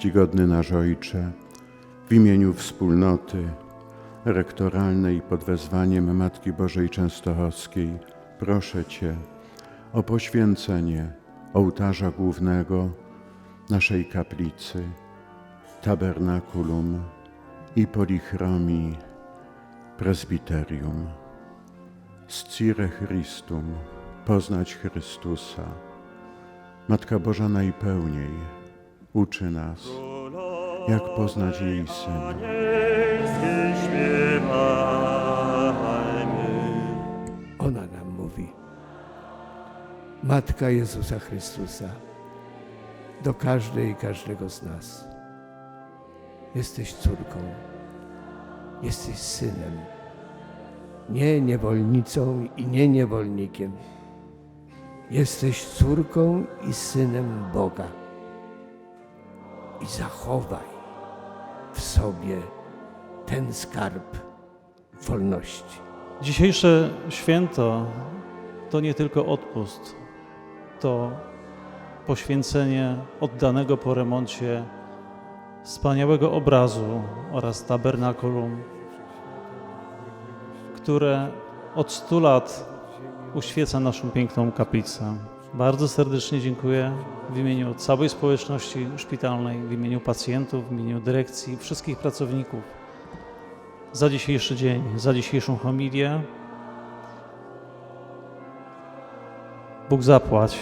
Czcigodny nasz Ojcze, w imieniu wspólnoty rektoralnej pod wezwaniem Matki Bożej Częstochowskiej proszę Cię o poświęcenie ołtarza głównego naszej kaplicy, tabernakulum i polichromii prezbiterium. Scire Christum, poznać Chrystusa. Matka Boża najpełniej uczy nas, jak poznać jej Syna. Ona nam mówi. Matka Jezusa Chrystusa. Do każdej i każdego z nas. Jesteś córką. Jesteś synem. Nie niewolnicą i nie niewolnikiem. Jesteś córką i synem Boga. I zachowaj w sobie ten skarb wolności. Dzisiejsze święto to nie tylko odpust, to poświęcenie oddanego po remoncie wspaniałego obrazu oraz tabernakulum, które od 100 lat uświeca naszą piękną kaplicę. Bardzo serdecznie dziękuję w imieniu całej społeczności szpitalnej, w imieniu pacjentów, w imieniu dyrekcji, wszystkich pracowników za dzisiejszy dzień, za dzisiejszą homilię. Bóg zapłać.